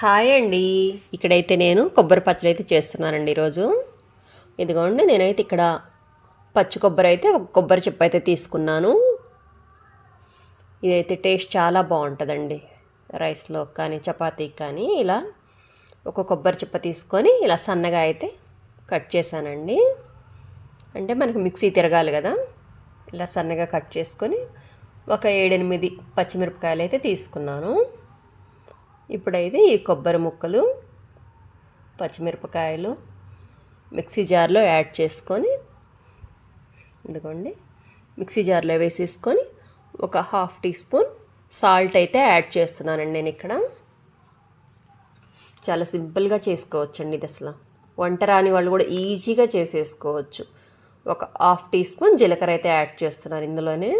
Hi అండి. ఇక్కడైతే నేను కొబ్బరి పచ్చడి అయితే చేస్తున్నానండి ఈరోజు. ఇదిగోండి నేనైతే ఇక్కడ పచ్చి కొబ్బరి అయితే ఒక కొబ్బరి చెప్పు అయితే తీసుకున్నాను. ఇదైతే టేస్ట్ చాలా బాగుంటుందండి. రైస్లో కానీ చపాతీకి కానీ ఇలా ఒక కొబ్బరి చిప్ప తీసుకొని ఇలా సన్నగా అయితే కట్ చేశానండి. అంటే మనకు మిక్సీ తిరగాలి కదా. ఇలా సన్నగా కట్ చేసుకొని ఒక ఏడెనిమిది పచ్చిమిరపకాయలు అయితే తీసుకున్నాను. ఇప్పుడైతే ఈ కొబ్బరి ముక్కలు పచ్చిమిరపకాయలు మిక్సీ జార్లో యాడ్ చేసుకొని ఎందుకోండి మిక్సీ జార్లో వేసేసుకొని ఒక హాఫ్ టీ స్పూన్ సాల్ట్ అయితే యాడ్ చేస్తున్నానండి నేను ఇక్కడ. చాలా సింపుల్గా చేసుకోవచ్చండి ఇది అసలు. వంట రాని వాళ్ళు కూడా ఈజీగా చేసేసుకోవచ్చు. ఒక హాఫ్ టీ స్పూన్ జీలకర్ర అయితే యాడ్ చేస్తున్నాను ఇందులోనే.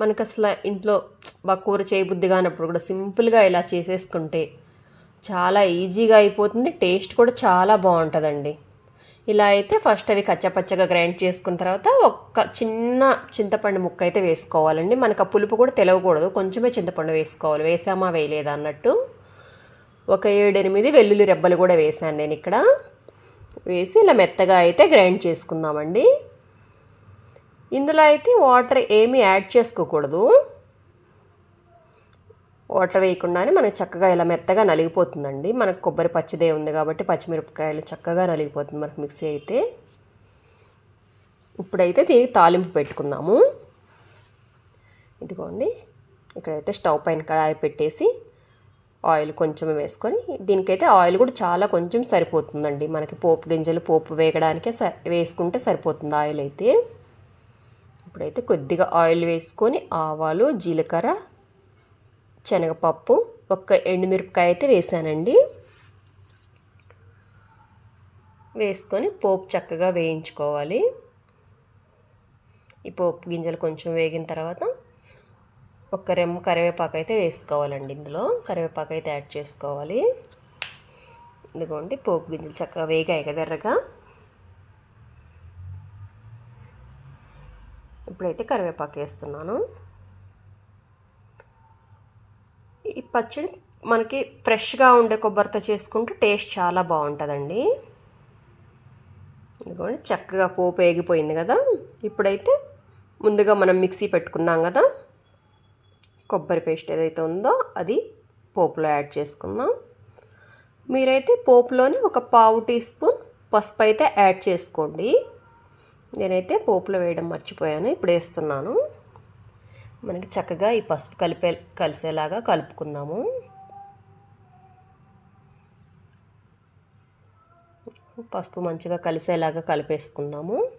మనకు అసలు ఇంట్లో బాగా కూర చేయబుద్ధి కానప్పుడు కూడా సింపుల్గా ఇలా చేసేసుకుంటే చాలా ఈజీగా అయిపోతుంది. టేస్ట్ కూడా చాలా బాగుంటుందండి. ఇలా అయితే ఫస్ట్ అవి కచ్చపచ్చగా గ్రైండ్ చేసుకున్న తర్వాత ఒక చిన్న చింతపండు ముక్క అయితే వేసుకోవాలండి. మనకు ఆ పులుపు కూడా తెలవకూడదు. కొంచెమే చింతపండు వేసుకోవాలి. వేసామా వేయలేదా అన్నట్టు. ఒక ఏడెనిమిది వెల్లుల్లి రెబ్బలు కూడా వేసాను నేను ఇక్కడ. వేసి ఇలా మెత్తగా అయితే గ్రైండ్ చేసుకుందామండి. ఇందులో అయితే వాటర్ ఏమీ యాడ్ చేసుకోకూడదు. వాటర్ వేయకుండానే మనకు చక్కగా ఇలా మెత్తగా నలిగిపోతుందండి. మనకు కొబ్బరి పచ్చిదే ఉంది కాబట్టి పచ్చిమిరపకాయలు చక్కగా నలిగిపోతుంది మనకు మిక్సీ అయితే. ఇప్పుడైతే దీనికి తాలింపు పెట్టుకుందాము. ఇదిగోండి. ఇక్కడైతే స్టవ్ పైన కడాయి పెట్టేసి ఆయిల్ కొంచెం వేసుకొని దీనికైతే ఆయిల్ కూడా చాలా కొంచెం సరిపోతుందండి. మనకి పోపు గింజలు పోపు వేయడానికే స వేసుకుంటే సరిపోతుంది ఆయిల్ అయితే. ఇప్పుడైతే కొద్దిగా ఆయిల్ వేసుకొని ఆవాలు జీలకర్ర శనగపప్పు ఒక్క ఎండుమిరపకాయ అయితే వేసానండి. వేసుకొని పోపు చక్కగా వేయించుకోవాలి. ఈ పోపు గింజలు కొంచెం వేగిన తర్వాత ఒక రెమ్మ కరివేపాకు అయితే వేసుకోవాలండి ఇందులో. కరివేపాకు అయితే యాడ్ చేసుకోవాలి. ఇదిగోండి పోపు గింజలు చక్కగా వేగాయి కదా ఎర్రగా. ఇప్పుడైతే కరివేపాకు వేస్తున్నాను. ఈ పచ్చడి మనకి ఫ్రెష్గా ఉండే కొబ్బరితో చేసుకుంటే టేస్ట్ చాలా బాగుంటుందండి. ఇదిగోండి చక్కగా పోపు వేగిపోయింది కదా. ఇప్పుడైతే ముందుగా మనం మిక్సీ పెట్టుకున్నాం కదా. కొబ్బరి పేస్ట్ ఏదైతే ఉందో అది పోపులో యాడ్ చేసుకుందాం. మీరైతే పోపులోనే ఒక పావు టీ స్పూన్ పసుపు అయితే యాడ్ చేసుకోండి. నేనైతే పోపులో వేయడం మర్చిపోయాను ఇప్పుడు వేస్తున్నాను. మనకి చక్కగా ఈ పసుపు కలిపే కలిసేలాగా కలుపుకుందాము. పసుపు మంచిగా కలిసేలాగా కలిపేసుకుందాము.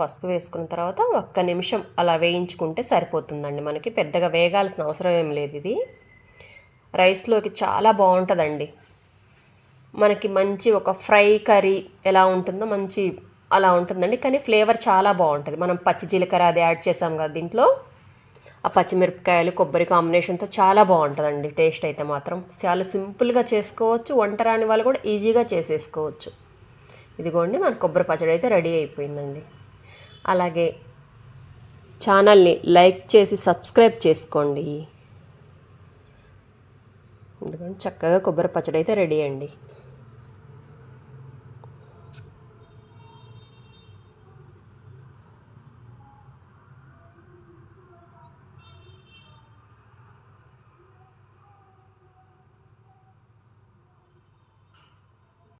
పసుపు వేసుకున్న తర్వాత ఒక్క నిమిషం అలా వేయించుకుంటే సరిపోతుందండి మనకి. పెద్దగా వేగాల్సిన అవసరం ఏం లేదు ఇది. రైస్లోకి చాలా బాగుంటుందండి. మనకి మంచి ఒక ఫ్రై కర్రీ ఎలా ఉంటుందో మంచి అలా ఉంటుందండి. కానీ ఫ్లేవర్ చాలా బాగుంటుంది. మనం పచ్చి జీలకర్ర అది యాడ్ చేసాం కదా దీంట్లో. ఆ పచ్చిమిరపకాయలు కొబ్బరి కాంబినేషన్తో చాలా బాగుంటుందండి. టేస్ట్ అయితే మాత్రం చాలా సింపుల్గా చేసుకోవచ్చు. వంట రాని వాళ్ళు కూడా ఈజీగా చేసేసుకోవచ్చు. ఇదిగోండి మన కొబ్బరి పచ్చడి అయితే రెడీ అయిపోయిందండి. అలాగే ఛానల్ని లైక్ చేసి సబ్స్క్రైబ్ చేసుకోండి. ఎందుకంటే చక్కగా కొబ్బరి పచ్చడి అయితే రెడీ అండి.